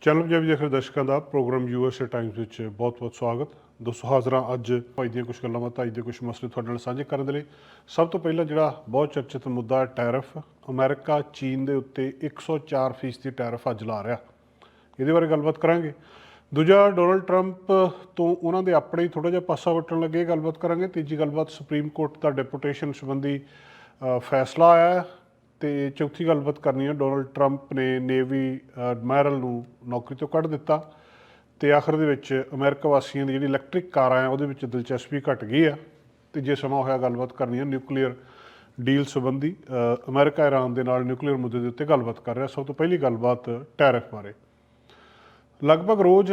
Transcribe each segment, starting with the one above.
Channel Punjab ਦੇਖ ਰਹੇ ਦਰਸ਼ਕਾਂ ਦਾ ਪ੍ਰੋਗਰਾਮ ਯੂਐਸਏ ਟਾਈਮਸ ਵਿੱਚ ਬਹੁਤ-ਬਹੁਤ ਸਵਾਗਤ। ਦੋਸਤੋ, ਹਾਜ਼ਰਾਂ ਅੱਜ ਭਾਈ ਦੀਆਂ ਕੁਝ ਗੱਲਾਂ ਬਾਤਾਂ ਅੱਜ ਦੇ ਕੁਝ ਮਸਲੇ ਤੁਹਾਡੇ ਨਾਲ ਸਾਂਝੇ ਕਰਨ ਦੇ ਲਈ। ਸਭ ਤੋਂ ਪਹਿਲਾਂ ਜਿਹੜਾ ਬਹੁਤ ਚਰਚਿਤ ਮੁੱਦਾ ਹੈ, ਟੈਰਿਫ। ਅਮਰੀਕਾ, ਚੀਨ ਦੇ ਉੱਤੇ 104% ਫੀਸਦੀ ਟੈਰਿਫ ਅੱਜ ਲਾ ਰਿਹਾ। ਇਹਦੇ ਬਾਰੇ ਗੱਲਬਾਤ ਕਰਾਂਗੇ। ਦੂਜਾ, ਡੋਨਲਡ ਟਰੰਪ ਤੋਂ ਉਹਨਾਂ ਦੇ ਆਪਣੇ ਹੀ ਥੋੜਾ ਜਿਹਾ ਪਾਸਾ ਵਟਣ ਲੱਗੇ, ਗੱਲਬਾਤ ਕਰਾਂਗੇ। ਤੀਜੀ ਗੱਲਬਾਤ, ਸੁਪਰੀਮ ਕੋਰਟ ਦਾ ਡੈਪੂਟੇਸ਼ਨ ਸੰਬੰਧੀ ਫੈਸਲਾ ਆਇਆ ਹੈ। ਤੇ ਚੌਥੀ ਗੱਲਬਾਤ ਕਰਨੀ ਹੈ ਡੋਨਲਡ ਟਰੰਪ ਨੇ ਨੇਵੀ ਐਡਮਿਰਲ ਨੂੰ ਨੌਕਰੀ ਤੋਂ ਕੱਢ ਦਿੱਤਾ ਤੇ ਆਖਰ ਦੇ ਵਿੱਚ ਅਮਰੀਕਾ ਵਾਸੀਆਂ ਦੀ ਜਿਹੜੀ ਇਲੈਕਟ੍ਰਿਕ ਕਾਰਾਂ ਆ ਉਹਦੇ ਵਿੱਚ ਦਿਲਚਸਪੀ ਘਟ ਗਈ ਆ ਤੇ ਜੇ ਸਮਾਂ ਹੋਇਆ ਗੱਲਬਾਤ ਕਰਨੀ ਹੈ ਨਿਊਕਲੀਅਰ ਡੀਲ ਸੰਬੰਧੀ ਅ, ਅਮਰੀਕਾ ਇਰਾਨ ਦੇ ਨਾਲ ਨਿਊਕਲੀਅਰ ਮੁੱਦੇ ਦੇ ਉੱਤੇ ਗੱਲਬਾਤ ਕਰ ਰਿਹਾ ਸਭ ਤੋਂ ਪਹਿਲੀ ਗੱਲਬਾਤ ਟੈਰਿਫ ਬਾਰੇ। ਲਗਭਗ ਰੋਜ਼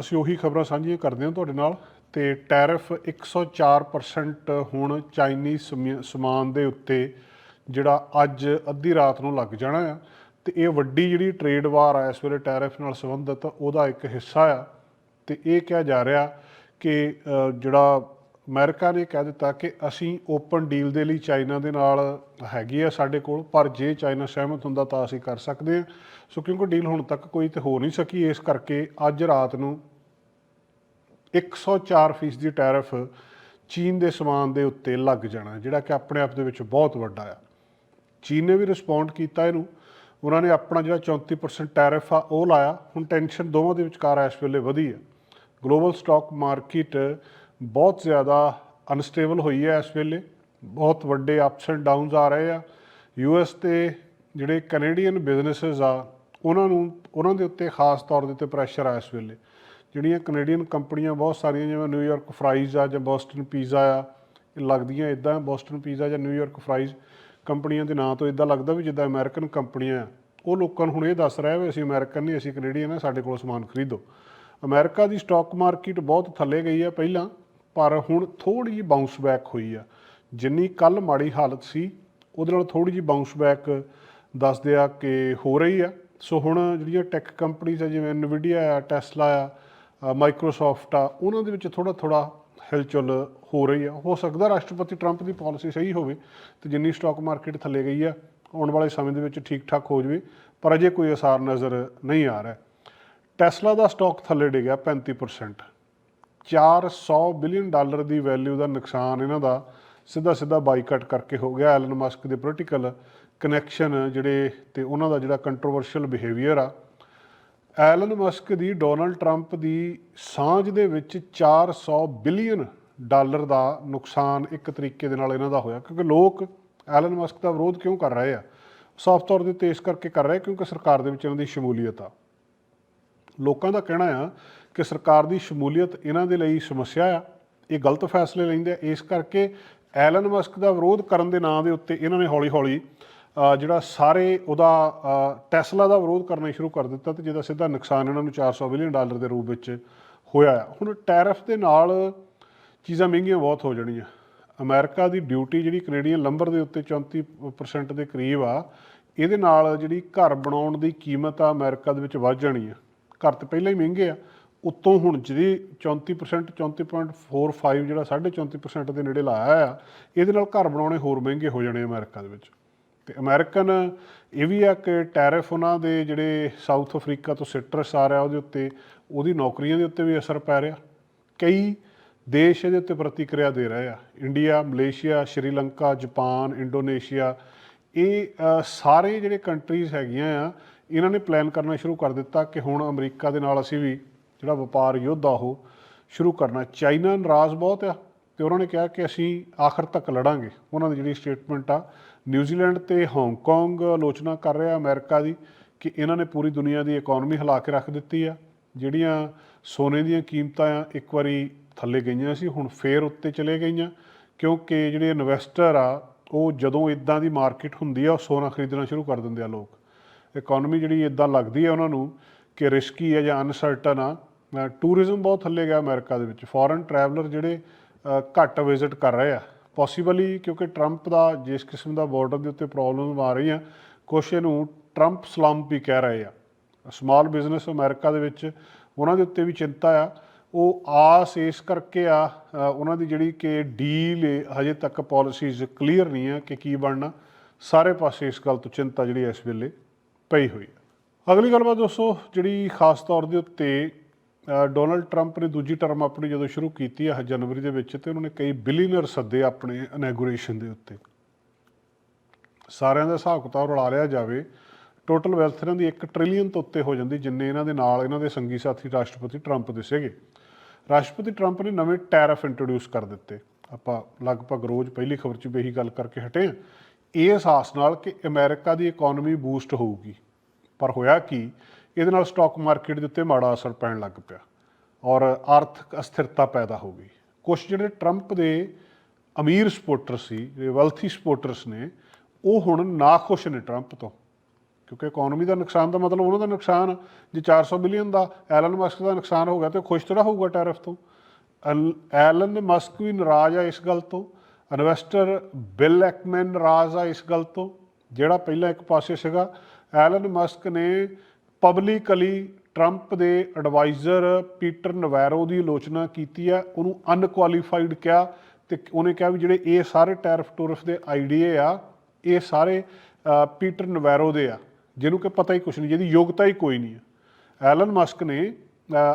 ਅਸੀਂ ਉਹੀ ਖਬਰਾਂ ਸਾਂਝੀਆਂ ਕਰਦੇ ਹਾਂ ਤੁਹਾਡੇ ਨਾਲ ਤੇ ਟੈਰਿਫ 104% ਹੁਣ ਚਾਈਨੀਜ਼ ਸਮਾਨ ਦੇ ਉੱਤੇ ਜਿਹੜਾ ਅੱਜ ਅੱਧੀ ਰਾਤ ਨੂੰ ਲੱਗ ਜਾਣਾ ਆ, ਤੇ ਇਹ ਵੱਡੀ ਜਿਹੜੀ ਟ੍ਰੇਡ ਵਾਰ ਆ, ਇਸ ਵੇਲੇ ਟੈਰਿਫ ਨਾਲ ਸੰਬੰਧਿਤ ਉਹਦਾ ਇੱਕ ਹਿੱਸਾ ਆ। ਤੇ ਇਹ ਕਿਹਾ ਜਾ ਰਿਹਾ ਕਿ ਜਿਹੜਾ ਅਮਰੀਕਾ ਨੇ ਕਹਿ ਦਿੱਤਾ ਕਿ ਅਸੀਂ ਓਪਨ ਡੀਲ ਦੇ ਲਈ ਚਾਈਨਾ ਦੇ ਨਾਲ ਹੈਗੀ ਆ ਸਾਡੇ ਕੋਲ, ਪਰ ਜੇ ਚਾਈਨਾ ਸਹਿਮਤ ਹੁੰਦਾ ਤਾਂ ਅਸੀਂ ਕਰ ਸਕਦੇ ਹਾਂ ਸੋ ਕਿਉਂਕਿ ਡੀਲ ਹੁਣ ਤੱਕ ਕੋਈ ਤੇ ਹੋ ਨਹੀਂ ਸਕੀ, ਇਸ ਕਰਕੇ ਅੱਜ ਰਾਤ ਨੂੰ 104% ਫੀਸਦੀ ਦੀ ਟੈਰਿਫ ਚੀਨ ਦੇ ਸਮਾਨ ਦੇ ਉੱਤੇ ਲੱਗ ਜਾਣਾ, ਜਿਹੜਾ ਕਿ ਆਪਣੇ ਆਪ ਦੇ ਵਿੱਚ ਬਹੁਤ ਵੱਡਾ ਆ। ਚੀਨ ਨੇ ਵੀ ਰਿਸਪੌਂਡ ਕੀਤਾ ਇਹਨੂੰ। ਉਹਨਾਂ ਨੇ ਆਪਣਾ ਜਿਹੜਾ 34% ਟੈਰਿਫ ਆ, ਉਹ ਲਾਇਆ। ਹੁਣ ਟੈਨਸ਼ਨ ਦੋਵਾਂ ਦੇ ਵਿਚਕਾਰ ਇਸ ਵੇਲੇ ਵਧੀ ਹੈ। ਗਲੋਬਲ ਸਟਾਕ ਮਾਰਕੀਟ ਬਹੁਤ ਜ਼ਿਆਦਾ ਅਨਸਟੇਬਲ ਹੋਈ ਹੈ ਇਸ ਵੇਲੇ। ਬਹੁਤ ਵੱਡੇ ਅਪਸ ਐਂਡ ਡਾਊਨਸ ਆ ਰਹੇ ਆ। ਯੂਐਸ ਤੇ ਜਿਹੜੇ ਕੈਨੇਡੀਅਨ ਬਿਜ਼ਨੈਸਸ ਆ, ਉਹਨਾਂ ਨੂੰ, ਉਹਨਾਂ ਦੇ ਉੱਤੇ ਖਾਸ ਤੌਰ ਦੇ ਉੱਤੇ ਪ੍ਰੈਸ਼ਰ ਆ ਇਸ ਵੇਲੇ। ਜਿਹੜੀਆਂ ਕੈਨੇਡੀਅਨ ਕੰਪਨੀਆਂ, ਬਹੁਤ ਸਾਰੀਆਂ ਜਿਵੇਂ ਨਿਊਯਾਰਕ ਫਰਾਈਜ਼ ਆ ਜਾਂ ਬੋਸਟਨ ਪੀਜ਼ਾ ਆ, ਇਹ ਲੱਗਦੀਆਂ ਇਦਾਂ ਬੋਸਟਨ ਪੀਜ਼ਾ ਜਾਂ ਨਿਊਯਾਰਕ ਫਰਾਈਜ਼ ਕੰਪਨੀਆਂ ਦੇ ਨਾਂ ਤੋਂ ਇਦਾਂ ਲੱਗਦਾ ਵੀ ਜਿੱਦਾਂ ਅਮਰੀਕਨ ਕੰਪਨੀਆਂ ਆ, ਉਹ ਲੋਕਾਂ ਨੂੰ ਹੁਣ ਇਹ ਦੱਸ ਰਿਹਾ ਵੀ ਅਸੀਂ ਅਮਰੀਕਨ ਨਹੀਂ, ਅਸੀਂ ਕੈਨੇਡੀਅਨ ਆ, ਸਾਡੇ ਕੋਲ ਸਮਾਨ ਖਰੀਦੋ। ਅਮਰੀਕਾ ਦੀ ਸਟਾਕ ਮਾਰਕੀਟ ਬਹੁਤ ਥੱਲੇ ਗਈ ਆ ਪਹਿਲਾਂ, ਪਰ ਹੁਣ ਥੋੜੀ ਜਿਹੀ ਬਾਉਂਸ ਬੈਕ ਹੋਈ ਆ। ਜਿੰਨੀ ਕੱਲ ਮਾੜੀ ਹਾਲਤ ਸੀ, ਉਹਦੇ ਨਾਲ ਥੋੜੀ ਜਿਹੀ ਬਾਉਂਸ ਬੈਕ ਦੱਸਦੇ ਆ ਕਿ ਹੋ ਰਹੀ ਆ। ਸੋ ਹੁਣ ਜਿਹੜੀਆਂ ਟੈਕ ਕੰਪਨੀਆਂ ਆ, ਜਿਵੇਂ ਨਵੀਡੀਆ ਆ ਟੈਸਲਾ ਆ ਮਾਈਕਰੋਸਾਫਟ ਆ, ਉਹਨਾਂ ਦੇ ਵਿੱਚ ਥੋੜਾ ਥੋੜਾ ਹਿਲਚੁਲ ਹੋ ਰਹੀ ਆ। ਹੋ ਸਕਦਾ ਰਾਸ਼ਟਰਪਤੀ ਟਰੰਪ ਦੀ ਪਾਲਿਸੀ ਸਹੀ ਹੋਵੇ ਤੇ ਜਿੰਨੀ ਸਟਾਕ ਮਾਰਕੀਟ ਥੱਲੇ ਗਈ ਆ, ਆਉਣ ਵਾਲੇ ਸਮੇਂ ਦੇ ਵਿੱਚ ਠੀਕ ਠਾਕ ਹੋ ਜਾਵੇ, ਪਰ ਅਜੇ ਕੋਈ ਅਸਾਰ ਨਜ਼ਰ ਨਹੀਂ ਆ ਰਿਹਾ। ਟੈਸਲਾ ਦਾ ਸਟਾਕ ਥੱਲੇ ਡਿੱਗਿਆ 35% 400 ਬਿਲੀਅਨ ਡਾਲਰ ਦੀ ਵੈਲਿਊ ਦਾ ਨੁਕਸਾਨ ਇਹਨਾਂ ਦਾ ਸਿੱਧਾ ਸਿੱਧਾ ਬਾਈਕਾਟ ਕਰਕੇ ਹੋ ਗਿਆ। ਐਲਨ ਮਸਕ ਦੇ ਪੋਲੀਟੀਕਲ ਕਨੈਕਸ਼ਨ ਜਿਹੜੇ ਤੇ ਉਹਨਾਂ ਦਾ ਜਿਹੜਾ ਕੰਟਰੋਵਰਸ਼ੀਅਲ ਬਿਹੇਵੀਅਰ ਆ ਐਲਨ ਮਸਕ ਦੀ, ਡੋਨਲਡ ਟਰੰਪ ਦੀ ਸਾਂਝ ਦੇ ਵਿੱਚ 400 ਬਿਲੀਅਨ ਡਾਲਰ ਦਾ ਨੁਕਸਾਨ ਇੱਕ ਤਰੀਕੇ ਦੇ ਨਾਲ ਇਹਨਾਂ ਦਾ ਹੋਇਆ, ਕਿਉਂਕਿ ਲੋਕ ਐਲਨ ਮਸਕ ਦਾ ਵਿਰੋਧ ਕਿਉਂ ਕਰ ਰਹੇ ਆ? ਸਾਫ਼ ਤੌਰ ਦੇ ਉੱਤੇ ਇਸ ਕਰਕੇ ਕਰ ਰਹੇ ਕਿਉਂਕਿ ਸਰਕਾਰ ਦੇ ਵਿੱਚ ਇਹਨਾਂ ਦੀ ਸ਼ਮੂਲੀਅਤ ਆ। ਲੋਕਾਂ ਦਾ ਕਹਿਣਾ ਆ ਕਿ ਸਰਕਾਰ ਦੀ ਸ਼ਮੂਲੀਅਤ ਇਹਨਾਂ ਦੇ ਲਈ ਸਮੱਸਿਆ ਆ, ਇਹ ਗਲਤ ਫੈਸਲੇ ਲੈਂਦੇ ਆ, ਇਸ ਕਰਕੇ ਐਲਨ ਮਸਕ ਦਾ ਵਿਰੋਧ ਕਰਨ ਦੇ ਨਾਂ ਦੇ ਉੱਤੇ ਇਹਨਾਂ ਨੇ ਹੌਲੀ-ਹੌਲੀ ਜਿਹੜਾ ਸਾਰੇ ਉਹਦਾ ਟੈਸਲਾ ਦਾ ਵਿਰੋਧ ਕਰਨਾ ਸ਼ੁਰੂ ਕਰ ਦਿੱਤਾ ਤੇ ਜਿਹਦਾ ਸਿੱਧਾ ਨੁਕਸਾਨ ਇਹਨਾਂ ਨੂੰ 400 ਬਿਲੀਅਨ ਡਾਲਰ ਦੇ ਰੂਪ ਵਿੱਚ ਹੋਇਆ ਆ। ਹੁਣ ਟੈਰਿਫ ਦੇ ਨਾਲ ਚੀਜ਼ਾਂ ਮਹਿੰਗੀਆਂ ਬਹੁਤ ਹੋ ਜਾਣੀਆਂ। ਅਮਰੀਕਾ ਦੀ ਡਿਊਟੀ ਜਿਹੜੀ ਕੈਨੇਡੀਅਨ ਲੰਬਰ ਦੇ ਉੱਤੇ 34% ਦੇ ਕਰੀਬ ਆ, ਇਹਦੇ ਨਾਲ ਜਿਹੜੀ ਘਰ ਬਣਾਉਣ ਦੀ ਕੀਮਤ ਆ ਅਮਰੀਕਾ ਦੇ ਵਿੱਚ ਵੱਧ ਜਾਣੀ ਆ। ਘਰ ਤੇ ਪਹਿਲਾਂ ਹੀ ਮਹਿੰਗੇ ਆ, ਉੱਤੋਂ ਹੁਣ ਜਿਹੜੀ 34% 34.45 ਜਿਹੜਾ 34% ਦੇ ਨੇੜੇ ਲਾਇਆ ਆ, ਇਹਦੇ ਨਾਲ ਘਰ ਬਣਾਉਣੇ ਹੋਰ ਮਹਿੰਗੇ ਹੋ ਜਾਣੇ ਅਮਰੀਕਾ ਦੇ ਵਿੱਚ। ਤੇ ਅਮਰੀਕਨ, ਇਹ ਵੀ ਆ ਕਿ ਟੈਰਿਫ ਉਹਨਾਂ ਦੇ ਜਿਹੜੇ ਸਾਊਥ ਅਫਰੀਕਾ ਤੋਂ ਸਿਟਰਸ ਆ ਰਿਹਾ ਉਹਦੇ ਉੱਤੇ, ਉਹਦੀ ਨੌਕਰੀਆਂ ਦੇ ਉੱਤੇ ਵੀ ਅਸਰ ਪੈ ਰਿਹਾ। ਕਈ ਦੇਸ਼ ਇਹਦੇ ਉੱਤੇ ਪ੍ਰਤੀਕਿਰਿਆ ਦੇ ਰਹੇ ਆ। India, Malaysia, Sri Lanka, Japan, Indonesia, ਇਹ ਸਾਰੇ ਜਿਹੜੇ ਕੰਟਰੀਜ਼ ਹੈਗੀਆਂ ਆ, ਇਹਨਾਂ ਨੇ ਪਲਾਨ ਕਰਨਾ ਸ਼ੁਰੂ ਕਰ ਦਿੱਤਾ ਕਿ ਹੁਣ ਅਮਰੀਕਾ ਦੇ ਨਾਲ ਅਸੀਂ ਵੀ ਜਿਹੜਾ ਵਪਾਰ ਯੁੱਧ ਆ ਉਹ ਸ਼ੁਰੂ ਕਰਨਾ। ਚਾਈਨਾ ਨਾਰਾਜ਼ ਬਹੁਤ ਆ ਤੇ ਉਹਨਾਂ ਨੇ ਕਿਹਾ ਕਿ ਅਸੀਂ ਆਖਰ ਤੱਕ ਲੜਾਂਗੇ। ਉਹਨਾਂ ਦੀ ਜਿਹੜੀ ਸਟੇਟਮੈਂਟ ਆ ਨਿਊਜ਼ੀਲੈਂਡ ਤੇ ਹਾਂਗਕਾਂਗ ਆਲੋਚਨਾ ਕਰ ਰਿਹਾ ਅਮਰੀਕਾ ਦੀ ਕਿ ਇਹਨਾਂ ਨੇ ਪੂਰੀ ਦੁਨੀਆ ਦੀ ਇਕਨੋਮੀ ਹਿਲਾ ਕੇ ਰੱਖ ਦਿੱਤੀ ਆ। ਜਿਹੜੀਆਂ ਸੋਨੇ ਦੀਆਂ ਕੀਮਤਾਂ ਆ ਇੱਕ ਵਾਰੀ ਥੱਲੇ ਗਈਆਂ ਸੀ, ਹੁਣ ਫੇਰ ਉੱਤੇ ਚਲੇ ਗਈਆਂ, ਕਿਉਂਕਿ ਜਿਹੜੇ ਇਨਵੈਸਟਰ ਆ, ਉਹ ਜਦੋਂ ਇਦਾਂ ਦੀ ਮਾਰਕੀਟ ਹੁੰਦੀ ਆ, ਉਹ ਸੋਨਾ ਖਰੀਦਣਾ ਸ਼ੁਰੂ ਕਰ ਦਿੰਦੇ ਆ ਲੋਕ। ਇਕਨੋਮੀ ਜਿਹੜੀ ਇਦਾਂ ਲੱਗਦੀ ਆ ਉਹਨਾਂ ਨੂੰ ਕਿ ਰਿਸਕੀ ਆ ਜਾਂ ਅਨਸਰਟਨ ਆ। ਟੂਰਿਜ਼ਮ ਬਹੁਤ ਥੱਲੇ ਗਿਆ ਅਮਰੀਕਾ ਦੇ ਵਿੱਚ। ਫੋਰਨ ਟਰੈਵਲਰ ਜਿਹੜੇ ਘੱਟ ਵਿਜ਼ਿਟ ਕਰ ਰਹੇ ਆ। ਪੋਸੀਬਲੀ ਕਿਉਂਕਿ ਟਰੰਪ ਦਾ ਜਿਸ ਕਿਸਮ ਦਾ ਬਾਰਡਰ ਦੇ ਉੱਤੇ ਪ੍ਰੋਬਲਮ ਆ ਰਹੀਆਂ, ਕੁਛ ਇਹਨੂੰ ਟਰੰਪ ਸਲੰਪ ਵੀ ਕਹਿ ਰਹੇ ਆ। ਸਮਾਲ ਬਿਜ਼ਨਸ ਅਮਰੀਕਾ ਦੇ ਵਿੱਚ ਉਹਨਾਂ ਦੇ ਉੱਤੇ ਵੀ ਚਿੰਤਾ ਆ। ਉਹ ਆਸ ਇਸ ਕਰਕੇ ਆ ਉਹਨਾਂ ਦੀ ਜਿਹੜੀ ਕਿ ਡੀਲ ਹਜੇ ਤੱਕ ਪਾਲਿਸੀਜ਼ ਕਲੀਅਰ ਨਹੀਂ ਆ ਕਿ ਕੀ ਬਣਨਾ। ਸਾਰੇ ਪਾਸੇ ਇਸ ਗੱਲ ਤੋਂ ਚਿੰਤਾ ਜਿਹੜੀ ਇਸ ਵੇਲੇ ਪਈ ਹੋਈ ਹੈ ਅਗਲੀ ਗੱਲਬਾਤ ਦੋਸਤੋ, ਜਿਹੜੀ ਖਾਸ ਤੌਰ ਦੇ ਉੱਤੇ ਡੋਨਲਡ ਟਰੰਪ ਨੇ ਦੂਜੀ ਟਰਮ ਆਪਣੀ ਜਦੋਂ ਸ਼ੁਰੂ ਕੀਤੀ ਆ ਜਨਵਰੀ ਦੇ ਵਿੱਚ, ਤੇ ਉਹਨਾਂ ਨੇ ਕਈ ਬਿਲੀਅਨਰ ਸੱਦੇ ਆਪਣੇ ਇਨੈਗੋਰੇਸ਼ਨ ਦੇ ਉੱਤੇ। ਸਾਰਿਆਂ ਦਾ ਹਿਸਾਬ ਕਿਤਾਬ ਰਲਾ ਲਿਆ ਜਾਵੇ, ਟੋਟਲ ਵੈਲਥ ਇਹਨਾਂ ਦੀ 1 ਟ੍ਰਿਲੀਅਨ ਤੋਂ ਉੱਤੇ ਹੋ ਜਾਂਦੀ, ਜਿੰਨੇ ਇਹਨਾਂ ਦੇ ਨਾਲ ਇਹਨਾਂ ਦੇ ਸੰਗੀ ਸਾਥੀ ਰਾਸ਼ਟਰਪਤੀ ਟਰੰਪ ਦੇ ਸੀਗੇ। ਰਾਸ਼ਟਰਪਤੀ ਟਰੰਪ ਨੇ ਨਵੇਂ ਟੈਰਫ ਇੰਟਰੋਡਿਊਸ ਕਰ ਦਿੱਤੇ। ਆਪਾਂ ਲਗਭਗ ਰੋਜ਼ ਪਹਿਲੀ ਖਬਰ 'ਚ ਵੀ ਇਹੀ ਗੱਲ ਕਰਕੇ ਹਟੇ ਹਾਂ। ਇਹ ਅਹਿਸਾਸ ਨਾਲ ਕਿ ਅਮਰੀਕਾ ਦੀ ਇਕਨੋਮੀ ਬੂਸਟ ਹੋਊਗੀ। ਪਰ ਹੋਇਆ ਕਿ ਇਹਦੇ ਨਾਲ ਸਟਾਕ ਮਾਰਕੀਟ ਦੇ ਉੱਤੇ ਮਾੜਾ ਅਸਰ ਪੈਣ ਲੱਗ ਪਿਆ ਔਰ ਆਰਥਿਕ ਅਸਥਿਰਤਾ ਪੈਦਾ ਹੋ ਗਈ। ਕੁਝ ਜਿਹੜੇ ਟਰੰਪ ਦੇ ਅਮੀਰ ਸਪੋਰਟਰ ਸੀ, ਜਿਹੜੇ ਵੈਲਥੀ ਸਪੋਰਟਰਸ ਨੇ, ਉਹ ਹੁਣ ਨਾਖੁਸ਼ ਨੇ ਟਰੰਪ ਤੋਂ। ਕਿਉਂਕਿ ਇਕਨੋਮੀ ਦਾ ਨੁਕਸਾਨ ਦਾ ਮਤਲਬ ਉਹਨਾਂ ਦਾ ਨੁਕਸਾਨ ਆ। ਜੇ 400 ਬਿਲੀਅਨ ਦਾ ਐਲਨ ਮਸਕ ਦਾ ਨੁਕਸਾਨ ਹੋ ਗਿਆ ਤੇ ਖੁਸ਼ ਥੋੜਾ ਹੋਊਗਾ ਟੈਰਿਫ ਤੋਂ। ਐਲ- ਐਲਨ ਮਸਕ ਵੀ ਨਾਰਾਜ਼ ਆ ਇਸ ਗੱਲ ਤੋਂ। ਇਨਵੈਸਟਰ ਬਿਲ ਐਕਮੈਨ ਨਾਰਾਜ਼ ਆ ਇਸ ਗੱਲ ਤੋਂ। ਜਿਹੜਾ ਪਹਿਲਾਂ ਇੱਕ ਪਾਸੇ ਸੀਗਾ ਐਲਨ ਮਸਕ ਨੇ ਪਬਲਿਕਲੀ ਟਰੰਪ ਦੇ ਐਡਵਾਈਜ਼ਰ ਪੀਟਰ ਨਵੈਰੋ ਦੀ ਆਲੋਚਨਾ ਕੀਤੀ ਹੈ। ਉਹਨੂੰ ਅਨਕੁਆਲੀਫਾਈਡ ਕਿਹਾ ਤੇ ਉਹਨੇ ਕਿਹਾ ਵੀ ਜਿਹੜੇ ਇਹ ਸਾਰੇ ਟੈਰਫ ਟੂਰਫ ਦੇ ਆਈਡੀਏ ਆ, ਇਹ ਸਾਰੇ ਪੀਟਰ ਨਵੈਰੋ ਦੇ ਆ, ਜਿਹਨੂੰ ਕਿ ਪਤਾ ਹੀ ਕੁਛ ਨਹੀਂ, ਜਿਹਦੀ ਯੋਗਤਾ ਹੀ ਕੋਈ ਨਹੀਂ ਹੈ। ਐਲਨ ਮਸਕ ਨੇ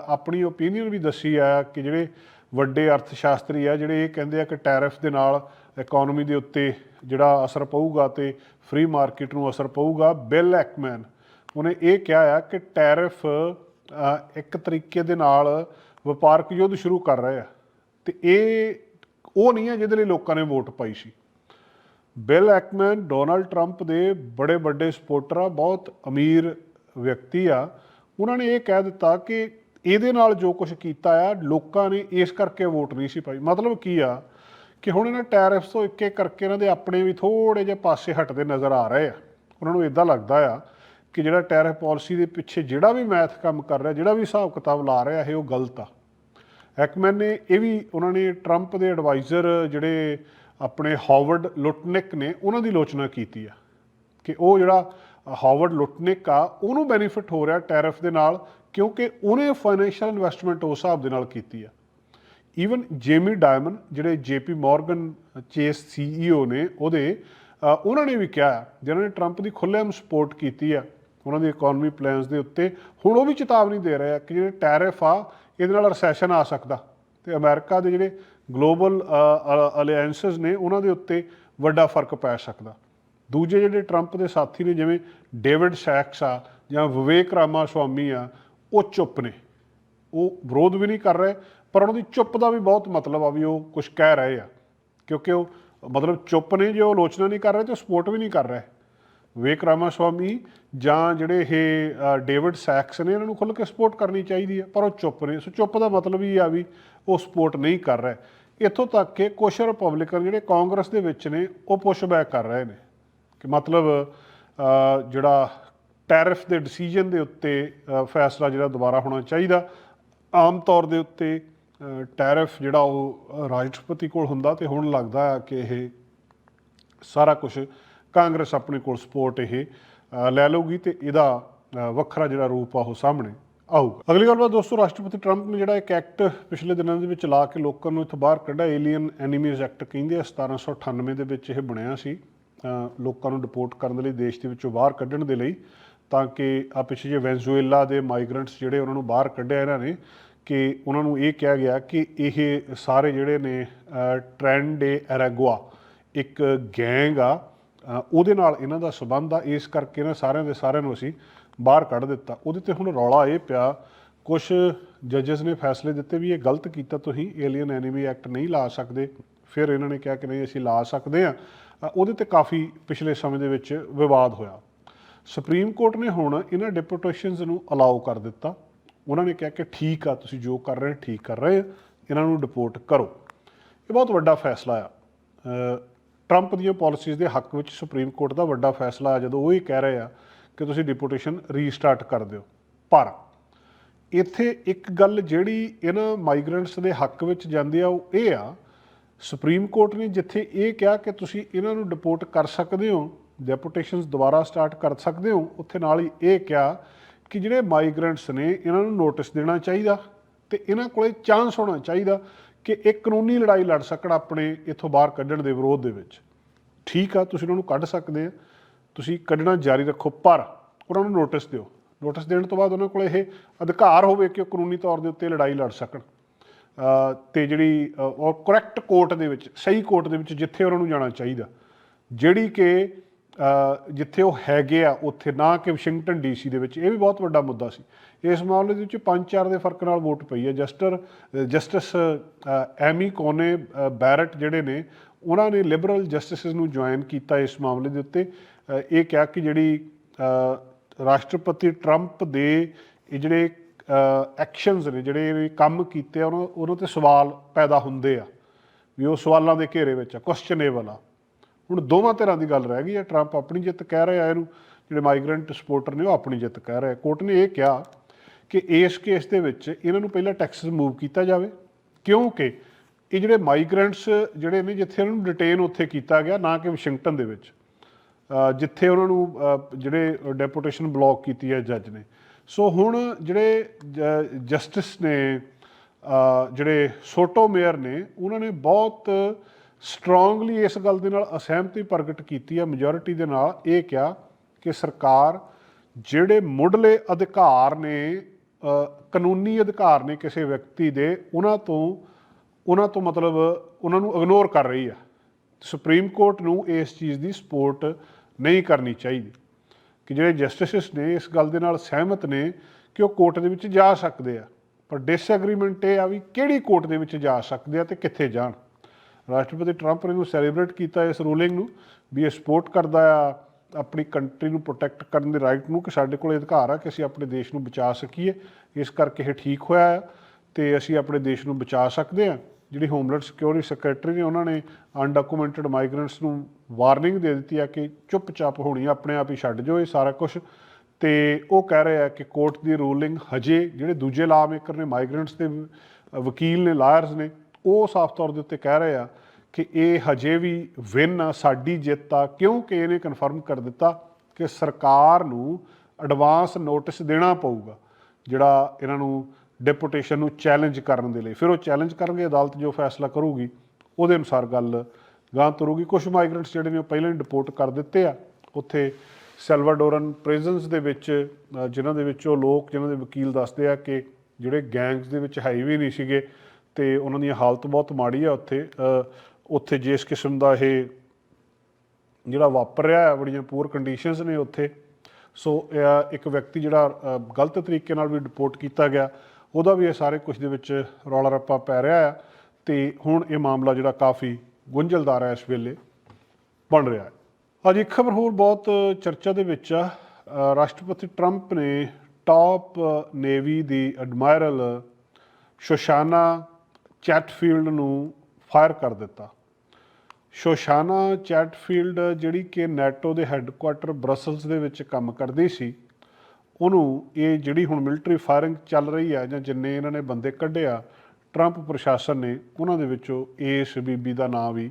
ਆਪਣੀ ਓਪੀਨੀਅਨ ਵੀ ਦੱਸੀ ਆ ਕਿ ਜਿਹੜੇ ਵੱਡੇ ਅਰਥਸ਼ਾਸਤਰੀ ਆ, ਜਿਹੜੇ ਇਹ ਕਹਿੰਦੇ ਆ ਕਿ ਟੈਰਿਫ ਦੇ ਨਾਲ ਇਕਨੋਮੀ ਦੇ ਉੱਤੇ ਜਿਹੜਾ ਅਸਰ ਪਊਗਾ ਤੇ ਫ੍ਰੀ ਮਾਰਕੀਟ ਨੂੰ ਅਸਰ ਪਊਗਾ ਬਿਲ ਐਕਮੈਨ ਉਹਨੇ ਇਹ ਕਿਹਾ ਆ ਕਿ ਟੈਰਿਫ ਇੱਕ ਤਰੀਕੇ ਦੇ ਨਾਲ ਵਪਾਰਕ ਯੁੱਧ ਸ਼ੁਰੂ ਕਰ ਰਹੇ ਆ। ਤੇ ਇਹ, ਉਹ ਨਹੀਂ ਹੈ ਜਿਹਦੇ ਲਈ ਲੋਕਾਂ ਨੇ ਵੋਟ ਪਾਈ ਸੀ। ਬਿਲ ਐਕਮੈਨ ਡੋਨਲਡ ਟਰੰਪ ਦੇ ਬੜੇ ਵੱਡੇ ਸਪੋਰਟਰ ਆ ਬਹੁਤ ਅਮੀਰ ਵਿਅਕਤੀ ਆ, ਉਹਨਾਂ ਨੇ ਇਹ ਕਹਿ ਦਿੱਤਾ ਕਿ ਇਹਦੇ ਨਾਲ ਜੋ ਕੁਝ ਕੀਤਾ ਆ, ਲੋਕਾਂ ਨੇ ਇਸ ਕਰਕੇ ਵੋਟ ਨਹੀਂ ਸੀ ਪਾਈ। ਮਤਲਬ ਕੀ ਆ ਕਿ ਹੁਣ ਇਹਨਾਂ ਟੈਰਿਫਸ ਤੋਂ ਇੱਕ ਇੱਕ ਕਰਕੇ ਇਹਨਾਂ ਦੇ ਆਪਣੇ ਵੀ ਥੋੜੇ ਜਿਹੇ ਪਾਸੇ ਹਟਦੇ ਨਜ਼ਰ ਆ ਰਹੇ ਆ। ਉਹਨਾਂ ਨੂੰ ਇਦਾਂ ਲੱਗਦਾ ਆ ਕਿ ਜਿਹੜਾ ਟੈਰਿਫ ਪਾਲਿਸੀ ਦੇ ਪਿੱਛੇ ਜਿਹੜਾ ਵੀ ਮੈਥ ਕੰਮ ਕਰ ਰਿਹਾ, ਜਿਹੜਾ ਵੀ ਹਿਸਾਬ ਕਿਤਾਬ ਲਾ ਰਿਹਾ ਇਹ ਉਹ ਗਲਤ ਆ। ਹੈਕਮੈਨ ਨੇ ਇਹ ਵੀ ਉਹਨਾਂ ਨੇ ਟਰੰਪ ਦੇ ਐਡਵਾਈਜ਼ਰ ਜਿਹੜੇ ਆਪਣੇ ਹਾਰਵਰਡ ਲੁਟਨਿਕ ਨੇ, ਉਹਨਾਂ ਦੀ ਆਲੋਚਨਾ ਕੀਤੀ ਆ ਕਿ ਉਹ ਜਿਹੜਾ ਹਾਰਵਰਡ ਲੁਟਨਿਕ ਆ, ਉਹਨੂੰ ਬੈਨੀਫਿਟ ਹੋ ਰਿਹਾ ਟੈਰਿਫ ਦੇ ਨਾਲ ਕਿਉਂਕਿ ਉਹਨੇ ਫਾਈਨੈਂਸ਼ੀਅਲ ਇਨਵੈਸਟਮੈਂਟ ਉਸ ਹਿਸਾਬ ਦੇ ਨਾਲ ਕੀਤੀ ਆ। ਈਵਨ ਜੇਮੀ ਡਾਇਮਨ ਜਿਹੜੇ ਜੇਪੀ ਮਾਰਗਨ ਚੇਸ ਸੀਈਓ ਨੇ ਉਹਦੇ ਉਹਨਾਂ ਨੇ ਵੀ ਕਿਹਾ ਜਿਨ੍ਹਾਂ ਨੇ ਟਰੰਪ ਦੀ ਖੁੱਲ੍ਹੇਆਮ ਸਪੋਰਟ ਕੀਤੀ ਆ ਉਹਨਾਂ ਦੀ ਇਕਨੋਮੀ ਪਲਾਨਸ ਦੇ ਉੱਤੇ, ਹੁਣ ਉਹ ਵੀ ਚੇਤਾਵਨੀ ਦੇ ਰਹੇ ਆ ਕਿ ਜਿਹੜੇ ਟੈਰਿਫ ਆ, ਇਹਦੇ ਨਾਲ ਰੈਸੈਸ਼ਨ ਆ ਸਕਦਾ। ਤੇ ਅਮਰੀਕਾ ਦੇ ਜਿਹੜੇ ਗਲੋਬਲ ਅਲਾਈਅੰਸਸ ਨੇ, ਉਹਨਾਂ ਦੇ ਉੱਤੇ ਵੱਡਾ ਫ਼ਰਕ ਪੈ ਸਕਦਾ। ਦੂਜੇ ਜਿਹੜੇ ਟਰੰਪ ਦੇ ਸਾਥੀ ਨੇ, ਜਿਵੇਂ ਡੇਵਿਡ ਸੈਕਸ ਆ, ਜਾਂ ਵਿਵੇਕ ਰਾਮਾ ਸਵਾਮੀ ਆ, ਉਹ ਚੁੱਪ ਨੇ। ਉਹ ਵਿਰੋਧ ਵੀ ਨਹੀਂ ਕਰ ਰਹੇ, ਪਰ ਉਹਨਾਂ ਦੀ ਚੁੱਪ ਦਾ ਵੀ ਬਹੁਤ ਮਤਲਬ ਆ ਵੀ ਉਹ ਕੁਝ ਕਹਿ ਰਹੇ ਆ। ਕਿਉਂਕਿ ਉਹ ਮਤਲਬ ਚੁੱਪ ਨੇ, ਜੇ ਉਹ ਆਲੋਚਨਾ ਨਹੀਂ ਕਰ ਰਹੇ, ਤੇ ਸਪੋਰਟ ਵੀ ਨਹੀਂ ਕਰ ਰਹੇ। ਵਿਵੇਕ ਰਾਮਾਸਵਾਮੀ ਜਾਂ ਜਿਹੜੇ ਇਹ ਡੇਵਿਡ ਸੈਕਸ ਨੇ ਇਹਨਾਂ ਨੂੰ ਖੁੱਲ੍ਹ ਕੇ ਸਪੋਰਟ ਕਰਨੀ ਚਾਹੀਦੀ ਹੈ, ਪਰ ਉਹ ਚੁੱਪ ਨੇ। ਸੋ ਚੁੱਪ ਦਾ ਮਤਲਬ ਇਹ ਆ ਵੀ ਉਹ ਸਪੋਰਟ ਨਹੀਂ ਕਰ ਰਹੇ। ਇੱਥੋਂ ਤੱਕ ਕਿ ਕੁਝ ਰਿਪਬਲਿਕਨ ਜਿਹੜੇ ਕਾਂਗਰਸ ਦੇ ਵਿੱਚ ਨੇ, ਉਹ ਪੁਸ਼ ਕਰ ਰਹੇ ਨੇ। ਕਿ ਮਤਲਬ ਜਿਹੜਾ ਟੈਰਿਫ ਦੇ ਡਿਸੀਜਨ ਦੇ ਉੱਤੇ ਫੈਸਲਾ ਜਿਹੜਾ ਦੁਬਾਰਾ ਹੋਣਾ ਚਾਹੀਦਾ, ਆਮ ਤੌਰ ਦੇ ਉੱਤੇ ਟੈਰਿਫ ਜਿਹੜਾ ਉਹ ਰਾਸ਼ਟਰਪਤੀ ਕੋਲ ਹੁੰਦਾ ਤੇ ਹੁਣ ਲੱਗਦਾ ਹੈ ਕਿ ਇਹ ਸਾਰਾ ਕੁਝ ਕਾਂਗਰਸ ਆਪਣੇ ਕੋਲ ਸਪੋਰਟ ਇਹ ਲੈ ਲਊਗੀ ਤੇ ਇਹਦਾ ਵੱਖਰਾ ਜਿਹੜਾ ਰੂਪ ਆ ਉਹ ਸਾਹਮਣੇ ਆਊਗਾ। ਅਗਲੀ ਗੱਲਬਾਤ ਦੋਸਤੋ, ਰਾਸ਼ਟਰਪਤੀ ਟਰੰਪ ਨੇ ਜਿਹੜਾ ਇੱਕ ਐਕਟ ਪਿਛਲੇ ਦਿਨਾਂ ਦੇ ਵਿੱਚ ਲਾ ਕੇ ਲੋਕਾਂ ਨੂੰ ਇੱਥੋਂ ਬਾਹਰ ਕੱਢਿਆ ਏਲੀਅਨ ਐਨੀਮੀਜ਼ ਐਕਟ ਕਹਿੰਦੇ ਆ 1798 ਦੇ ਵਿੱਚ ਇਹ ਬਣਿਆ ਸੀ। ਲੋਕਾਂ ਨੂੰ ਡਿਪੋਰਟ ਕਰਨ ਦੇ ਲਈ, ਦੇਸ਼ ਦੇ ਵਿੱਚੋਂ ਬਾਹਰ ਕੱਢਣ ਦੇ ਲਈ, ਤਾਂ ਕਿ ਆ ਪਿੱਛੇ ਜੇ ਵੈਨਜ਼ੂਏਲਾ ਦੇ ਮਾਈਗ੍ਰੈਂਟਸ ਜਿਹੜੇ ਉਹਨਾਂ ਨੂੰ ਬਾਹਰ ਕੱਢਿਆ ਇਹਨਾਂ ਨੇ, ਕਿ ਉਹਨਾਂ ਨੂੰ ਇਹ ਕਿਹਾ ਗਿਆ ਕਿ ਇਹ ਸਾਰੇ ਜਿਹੜੇ ਨੇ ਟ੍ਰੈਂਡ ਡੇ ਐਰਾਗੁਆ ਇੱਕ ਗੈਂਗ ਆ ਉਹਦੇ ਨਾਲ ਇਹਨਾਂ ਦਾ ਸਬੰਧ ਆ, ਇਸ ਕਰਕੇ ਇਹਨਾਂ ਸਾਰਿਆਂ ਦੇ ਸਾਰਿਆਂ ਨੂੰ ਅਸੀਂ ਬਾਹਰ ਕੱਢ ਦਿੱਤਾ। ਉਹਦੇ ਤੇ ਹੁਣ ਰੌਲਾ ਇਹ ਪਿਆ ਕੁਝ ਜੱਜਸ ਨੇ ਫੈਸਲੇ ਦਿੱਤੇ ਵੀ ਇਹ ਗਲਤ ਕੀਤਾ, ਤੁਸੀਂ ਏਲੀਅਨ ਐਨੀਮੀ ਐਕਟ ਨਹੀਂ ਲਾ ਸਕਦੇ। ਫਿਰ ਇਹਨਾਂ ਨੇ ਕਿਹਾ ਕਿ ਨਹੀਂ, ਅਸੀਂ ਲਾ ਸਕਦੇ ਆ ਉਹਦੇ ਤੇ ਕਾਫੀ ਪਿਛਲੇ ਸਮੇਂ ਦੇ ਵਿੱਚ ਵਿਵਾਦ ਹੋਇਆ। ਸੁਪਰੀਮ ਕੋਰਟ ਨੇ ਹੁਣ ਇਹਨਾਂ ਡਿਪੂਟੇਸ਼ਨਸ ਨੂੰ ਅਲਾਉ ਕਰ ਦਿੱਤਾ। ਉਹਨਾਂ ਨੇ ਕਿਹਾ ਕਿ ਠੀਕ ਆ, ਤੁਸੀਂ ਜੋ ਕਰ ਰਹੇ ਠੀਕ ਕਰ ਰਹੇ ਇਹਨਾਂ ਨੂੰ ਡਿਪੋਰਟ ਕਰੋ। ਇਹ ਬਹੁਤ ਵੱਡਾ ਫੈਸਲਾ ਆ। ਟਰੰਪ ਦੀਆਂ ਪਾਲਿਸੀਜ਼ ਦੇ ਹੱਕ ਵਿੱਚ ਸੁਪਰੀਮ ਕੋਰਟ ਦਾ ਵੱਡਾ ਫੈਸਲਾ ਆ ਜਦੋਂ ਉਹ ਹੀ ਕਹਿ ਰਹੇ ਆ ਕਿ ਤੁਸੀਂ ਡਿਪੂਟੇਸ਼ਨ ਰੀਸਟਾਰਟ ਕਰ ਦਿਓ। ਪਰ ਇੱਥੇ ਇੱਕ ਗੱਲ ਜਿਹੜੀ ਇਹਨਾਂ ਮਾਈਗ੍ਰੈਂਟਸ ਦੇ ਹੱਕ ਵਿੱਚ ਜਾਂਦੀ ਆ, ਉਹ ਇਹ ਆ ਸੁਪਰੀਮ ਕੋਰਟ ਨੇ ਜਿੱਥੇ ਇਹ ਕਿਹਾ ਕਿ ਤੁਸੀਂ ਇਹਨਾਂ ਨੂੰ ਡਿਪੋਰਟ ਕਰ ਸਕਦੇ ਹੋ ਡੈਪੂਟੇਸ਼ਨਸ ਦੁਬਾਰਾ ਸਟਾਰਟ ਕਰ ਸਕਦੇ ਹੋ, ਉੱਥੇ ਨਾਲ ਹੀ ਇਹ ਕਿਹਾ ਕਿ ਜਿਹੜੇ ਮਾਈਗ੍ਰੈਂਟਸ ਨੇ, ਇਹਨਾਂ ਨੂੰ ਨੋਟਿਸ ਦੇਣਾ ਚਾਹੀਦਾ ਤੇ ਇਹਨਾਂ ਕੋਲੇ ਚਾਂਸ ਹੋਣਾ ਚਾਹੀਦਾ ਕਿ ਇਹ ਕਾਨੂੰਨੀ ਲੜਾਈ ਲੜ ਸਕਣ ਆਪਣੇ ਇੱਥੋਂ ਬਾਹਰ ਕੱਢਣ ਦੇ ਵਿਰੋਧ ਦੇ ਵਿੱਚ। ਠੀਕ ਆ ਤੁਸੀਂ ਉਹਨਾਂ ਨੂੰ ਕੱਢ ਸਕਦੇ ਆ। ਤੁਸੀਂ ਕੱਢਣਾ ਜਾਰੀ ਰੱਖੋ ਪਰ ਉਹਨਾਂ ਨੂੰ ਨੋਟਿਸ ਦਿਓ। ਨੋਟਿਸ ਦੇਣ ਤੋਂ ਬਾਅਦ ਉਹਨਾਂ ਕੋਲ ਇਹ ਅਧਿਕਾਰ ਹੋਵੇ ਕਿ ਉਹ ਕਾਨੂੰਨੀ ਤੌਰ ਦੇ ਉੱਤੇ ਲੜਾਈ ਲੜ ਸਕਣ। ਅ, ਤੇ ਜਿਹੜੀ ਅ, ਔਰ ਕਰੈਕਟ ਕੋਰਟ ਦੇ ਵਿੱਚ ਸਹੀ ਕੋਰਟ ਦੇ ਵਿੱਚ ਜਿੱਥੇ ਉਹਨਾਂ ਨੂੰ ਜਾਣਾ ਚਾਹੀਦਾ। ਜਿਹੜੀ ਕਿ ਜਿੱਥੇ ਉਹ ਹੈਗੇ ਆ, ਉੱਥੇ ਨਾ ਕਿ ਵਾਸ਼ਿੰਗਟਨ ਡੀਸੀ ਦੇ ਵਿੱਚ, ਇਹ ਵੀ ਬਹੁਤ ਵੱਡਾ ਮੁੱਦਾ ਸੀ। ਇਸ ਮਾਮਲੇ ਦੇ ਵਿੱਚ 5-4 ਦੇ ਫ਼ਰਕ ਨਾਲ ਵੋਟ ਪਈ ਹੈ। ਜਸਟਰ ਜਸਟਿਸ ਐਮੀ ਕੋਨੇ ਬੈਰਟ ਜਿਹੜੇ ਨੇ, ਉਹਨਾਂ ਨੇ ਲਿਬਰਲ ਜਸਟਿਸਿਸ ਨੂੰ ਜੁਆਇਨ ਕੀਤਾ ਇਸ ਮਾਮਲੇ ਦੇ ਉੱਤੇ। ਇਹ ਕਿਹਾ ਕਿ ਜਿਹੜੀ ਰਾਸ਼ਟਰਪਤੀ ਟਰੰਪ ਦੇ ਇਹ ਜਿਹੜੇ ਐਕਸ਼ਨਸ ਨੇ, ਜਿਹੜੇ ਕੰਮ ਕੀਤੇ ਆ, ਉਹਨਾਂ ਉਹਨਾਂ ਤੇ ਸਵਾਲ ਪੈਦਾ ਹੁੰਦੇ ਆ। ਵੀ ਉਹ ਸਵਾਲਾਂ ਦੇ ਘੇਰੇ ਵਿੱਚ ਆ ਕੁਐਸਚਨੇਬਲ ਆ। ਹੁਣ ਦੋਵਾਂ ਧਿਰਾਂ ਦੀ ਗੱਲ ਰਹਿ ਗਈ ਹੈ। ਟਰੰਪ ਆਪਣੀ ਜਿੱਤ ਕਹਿ ਰਿਹਾ ਇਹਨੂੰ। ਜਿਹੜੇ ਮਾਈਗ੍ਰੈਂਟ ਸਪੋਰਟਰ ਨੇ ਉਹ ਆਪਣੀ ਜਿੱਤ ਕਹਿ ਰਹੇ ਕੋਰਟ ਨੇ ਇਹ ਕਿਹਾ ਕਿ ਇਸ ਕੇਸ ਦੇ ਵਿੱਚ ਇਹਨਾਂ ਨੂੰ ਪਹਿਲਾਂ ਟੈਕਸਸ ਮੂਵ ਕੀਤਾ ਜਾਵੇ। ਕਿਉਂਕਿ ਇਹ ਜਿਹੜੇ ਮਾਈਗ੍ਰੈਂਟਸ ਜਿਹੜੇ ਨੇ, ਜਿੱਥੇ ਉਹਨਾਂ ਨੂੰ ਡਿਟੇਨ ਉੱਥੇ ਕੀਤਾ ਗਿਆ, ਨਾ ਕਿ ਵਾਸ਼ਿੰਗਟਨ ਦੇ ਵਿੱਚ। ਜਿੱਥੇ ਉਹਨਾਂ ਨੂੰ ਜਿਹੜੇ ਡੈਪੂਟੇਸ਼ਨ ਬਲੌਕ ਕੀਤੀ ਹੈ ਜੱਜ ਨੇ। ਸੋ ਹੁਣ ਜਿਹੜੇ ਜਸਟਿਸ ਨੇ ਜਿਹੜੇ ਸੋਟੋ ਮੇਅਰ ਨੇ, ਉਹਨਾਂ ਨੇ ਬਹੁਤ ਸਟਰੋਂਗਲੀ ਇਸ ਗੱਲ ਦੇ ਨਾਲ ਅਸਹਿਮਤੀ ਪ੍ਰਗਟ ਕੀਤੀ ਹੈ। ਮੈਜੋਰਿਟੀ ਦੇ ਨਾਲ ਇਹ ਕਿਹਾ ਕਿ ਸਰਕਾਰ ਜਿਹੜੇ ਮੁੱਢਲੇ ਅਧਿਕਾਰ ਨੇ ਕਾਨੂੰਨੀ ਅਧਿਕਾਰ ਨੇ ਕਿਸੇ ਵਿਅਕਤੀ ਦੇ, ਉਹਨਾਂ ਤੋਂ ਉਹਨਾਂ ਤੋਂ ਮਤਲਬ ਉਹਨਾਂ ਨੂੰ ਇਗਨੋਰ ਕਰ ਰਹੀ ਹੈ। ਸੁਪਰੀਮ ਕੋਰਟ ਨੂੰ ਇਸ ਚੀਜ਼ ਦੀ ਸਪੋਰਟ ਨਹੀਂ ਕਰਨੀ ਚਾਹੀਦੀ ਕਿ ਜਿਹੜੇ ਜਸਟਿਸਿਸ ਨੇ ਇਸ ਗੱਲ ਦੇ ਨਾਲ ਸਹਿਮਤ ਨੇ ਕਿ ਉਹ ਕੋਰਟ ਦੇ ਵਿੱਚ ਜਾ ਸਕਦੇ ਆ। ਪਰ ਡਿਸਐਗਰੀਮੈਂਟ ਇਹ ਆ ਵੀ ਕਿਹੜੀ ਕੋਰਟ ਦੇ ਵਿੱਚ ਜਾ ਸਕਦੇ ਆ ਤੇ ਕਿੱਥੇ ਜਾਣ। ਰਾਸ਼ਟਰਪਤੀ ਟਰੰਪ ਨੇ ਨੂੰ ਸੈਲੀਬ੍ਰੇਟ ਕੀਤਾ ਇਸ ਰੂਲਿੰਗ ਨੂੰ ਵੀ ਇਹ ਸਪੋਰਟ ਕਰਦਾ ਆ, ਆਪਣੀ ਕੰਟਰੀ ਨੂੰ ਪ੍ਰੋਟੈਕਟ ਕਰਨ ਦੇ ਰਾਈਟ ਨੂੰ, ਕਿ ਸਾਡੇ ਕੋਲ ਅਧਿਕਾਰ ਆ ਕਿ ਅਸੀਂ ਆਪਣੇ ਦੇਸ਼ ਨੂੰ ਬਚਾ ਸਕੀਏ। ਇਸ ਕਰਕੇ ਇਹ ਠੀਕ ਹੋਇਆ ਹੈ ਤੇ ਅਸੀਂ ਆਪਣੇ ਦੇਸ਼ ਨੂੰ ਬਚਾ ਸਕਦੇ ਹਾਂ ਜਿਹੜੀ ਹੋਮਲੈਂਡ ਸਿਕਿਉਰਿਟੀ ਸੈਕਟਰੀ ਨੇ ਉਹਨਾਂ ਨੇ ਅਨਡਾਕੂਮੈਂਟਡ ਮਾਈਗ੍ਰੈਂਟਸ ਨੂੰ ਵਾਰਨਿੰਗ ਦੇ ਦਿੱਤੀ ਆ ਕਿ ਚੁੱਪਚਾਪ ਹੋਣੀ ਆਪਣੇ ਆਪ ਹੀ ਛੱਡ ਜਾਓ ਇਹ ਸਾਰਾ ਕੁਝ ਤੇ ਉਹ ਕਹਿ ਰਹੇ ਆ ਕਿ ਕੋਰਟ ਦੀ ਰੂਲਿੰਗ ਹਜੇ ਜਿਹੜੇ ਦੂਜੇ ਲਾ ਮੇਕਰ ਨੇ ਮਾਈਗ੍ਰੈਂਟਸ ਦੇ ਵਕੀਲ ਨੇ ਲਾਇਰਸ ਨੇ ਉਹ ਸਾਫ਼ ਤੌਰ ਦੇ ਉੱਤੇ ਕਹਿ ਰਹੇ ਆ ਕਿ ਇਹ ਹਜੇ ਵੀ ਵਿਨ ਆ ਸਾਡੀ ਜਿੱਤ ਆ ਕਿਉਂਕਿ ਇਹਨੇ ਕਨਫਰਮ ਕਰ ਦਿੱਤਾ ਕਿ ਸਰਕਾਰ ਨੂੰ ਐਡਵਾਂਸ ਨੋਟਿਸ ਦੇਣਾ ਪਊਗਾ ਜਿਹੜਾ ਇਹਨਾਂ ਨੂੰ ਡਿਪੂਟੇਸ਼ਨ ਨੂੰ ਚੈਲੰਜ ਕਰਨ ਦੇ ਲਈ। ਫਿਰ ਉਹ ਚੈਲੰਜ ਕਰਨਗੇ ਅਦਾਲਤ ਜੋ ਫੈਸਲਾ ਕਰੂਗੀ ਉਹਦੇ ਅਨੁਸਾਰ ਗੱਲ ਗਾਂ ਤੁਰੂਗੀ। ਕੁਝ ਮਾਈਗ੍ਰੈਂਟਸ ਜਿਹੜੇ ਨੇ ਉਹ ਪਹਿਲਾਂ ਹੀ ਡਿਪੋਰਟ ਕਰ ਦਿੱਤੇ ਆ। ਉੱਥੇ ਸੈਲਵਾਡੋਰਨ ਪ੍ਰਿਜ਼ਨਸ ਦੇ ਵਿੱਚ ਅ, ਜਿਨ੍ਹਾਂ ਦੇ ਵਿੱਚੋਂ ਲੋਕ ਜਿਨ੍ਹਾਂ ਦੇ ਵਕੀਲ ਦੱਸਦੇ ਆ ਕਿ ਜਿਹੜੇ ਗੈਂਗਸ ਦੇ ਵਿੱਚ ਹੈ ਵੀ ਨਹੀਂ ਸੀਗੇ ਤੇ ਉਹਨਾਂ ਦੀ ਹਾਲਤ ਬਹੁਤ ਮਾੜੀ ਆ ਉੱਥੇ। ਉੱਥੇ ਜਿਸ ਕਿਸਮ ਦਾ ਇਹ ਜਿਹੜਾ ਵਾਪਰ ਰਿਹਾ ਹੈ, ਬੜੀਆਂ ਪੂਰ ਕੰਡੀਸ਼ਨਸ ਨੇ ਉੱਥੇ। ਸੋ, ਇਹ ਇੱਕ ਵਿਅਕਤੀ ਜਿਹੜਾ ਗਲਤ ਤਰੀਕੇ ਨਾਲ ਵੀ ਡਿਪੋਰਟ ਕੀਤਾ ਗਿਆ, ਉਹਦਾ ਵੀ ਇਹ ਸਾਰੇ ਕੁਝ ਦੇ ਵਿੱਚ ਰੌਲਾ ਰੱਪਾ ਪੈ ਰਿਹਾ ਆ। ਤੇ ਹੁਣ ਇਹ ਮਾਮਲਾ ਜਿਹੜਾ ਕਾਫੀ ਗੁੰਝਲਦਾਰ ਹੈ ਇਸ ਵੇਲੇ, ਬਣ ਰਿਹਾ ਹੈ। ਅੱਜ ਇੱਕ ਖਬਰ ਹੋਰ ਬਹੁਤ ਚਰਚਾ ਦੇ ਵਿੱਚ ਆ। ਰਾਸ਼ਟਰਪਤੀ ਟਰੰਪ ਨੇ ਟਾਪ ਨੇਵੀ ਦੀ ਐਡਮਾਇਰਲ ਸ਼ੋਸ਼ਾਨਾ ਚੈਟਫੀਲਡ ਨੂੰ ਫਾਇਰ ਕਰ ਦਿੱਤਾ। ਸ਼ੋਸ਼ਾਨਾ ਚੈਟਫੀਲਡ ਜਿਹੜੀ ਕਿ ਨੈਟੋ ਦੇ ਹੈੱਡਕੁਆਟਰ ਬਰਸਲਸ ਦੇ ਵਿੱਚ ਕੰਮ ਕਰਦੀ ਸੀ, ਉਹਨੂੰ ਇਹ ਜਿਹੜੀ ਹੁਣ ਮਿਲਟਰੀ ਫਾਇਰਿੰਗ ਚੱਲ ਰਹੀ ਆ ਜਾਂ ਜਿੰਨੇ ਇਹਨਾਂ ਨੇ ਬੰਦੇ ਕੱਢਿਆ, ਟਰੰਪ ਪ੍ਰਸ਼ਾਸਨ ਨੇ ਉਹਨਾਂ ਦੇ ਵਿੱਚੋਂ ਇਸ ਬੀਬੀ ਦਾ ਨਾਮ ਵੀ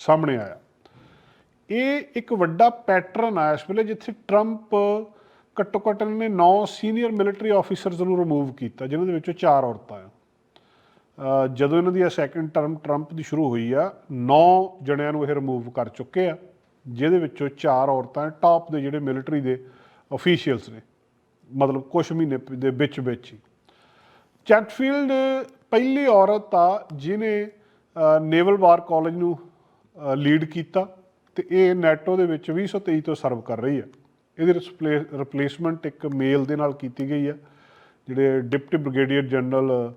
ਸਾਹਮਣੇ ਆਇਆ। ਇਹ ਇੱਕ ਵੱਡਾ ਪੈਟਰਨ ਆ ਇਸ ਵੇਲੇ ਜਿੱਥੇ ਟਰੰਪ ਘੱਟੋ ਘੱਟ ਨੇ 9 ਸੀਨੀਅਰ ਮਿਲਟਰੀ ਆਫੀਸਰਸ ਨੂੰ ਰਿਮੂਵ ਕੀਤਾ, ਜਿਨ੍ਹਾਂ ਦੇ ਵਿੱਚੋਂ 4 ਔਰਤਾਂ ਆ। ਜਦੋਂ ਇਹਨਾਂ ਦੀ ਸੈਕੰਡ ਟਰਮ ਟਰੰਪ ਦੀ ਸ਼ੁਰੂ ਹੋਈ ਆ 9 ਜਣਿਆਂ ਨੂੰ ਇਹ ਰਿਮੂਵ ਕਰ ਚੁੱਕੇ ਆ, ਜਿਹਦੇ ਵਿੱਚੋਂ ਚਾਰ ਔਰਤਾਂ ਟਾਪ ਦੇ ਜਿਹੜੇ ਮਿਲਟਰੀ ਦੇ ਅਫੀਸ਼ੀਅਲਸ ਨੇ, ਮਤਲਬ ਕੁਝ ਮਹੀਨੇ ਦੇ ਵਿੱਚ ਵਿੱਚ ਹੀ। ਚੈਟਫੀਲਡ ਪਹਿਲੀ ਔਰਤ ਆ ਜਿਨੇ ਨੇਵਲ ਵਾਰ ਕਾਲਜ ਨੂੰ ਲੀਡ ਕੀਤਾ ਤੇ ਇਹ ਨੈਟੋ ਦੇ ਵਿੱਚ 2023 ਤੋਂ ਸਰਵ ਕਰ ਰਹੀ ਹੈ ਇਹਦੀ ਰਿਪਲੇਸਮੈਂਟ ਇੱਕ ਮੇਲ ਦੇ ਨਾਲ ਕੀਤੀ ਗਈ ਹੈ ਜਿਹੜੇ deputy brigadier general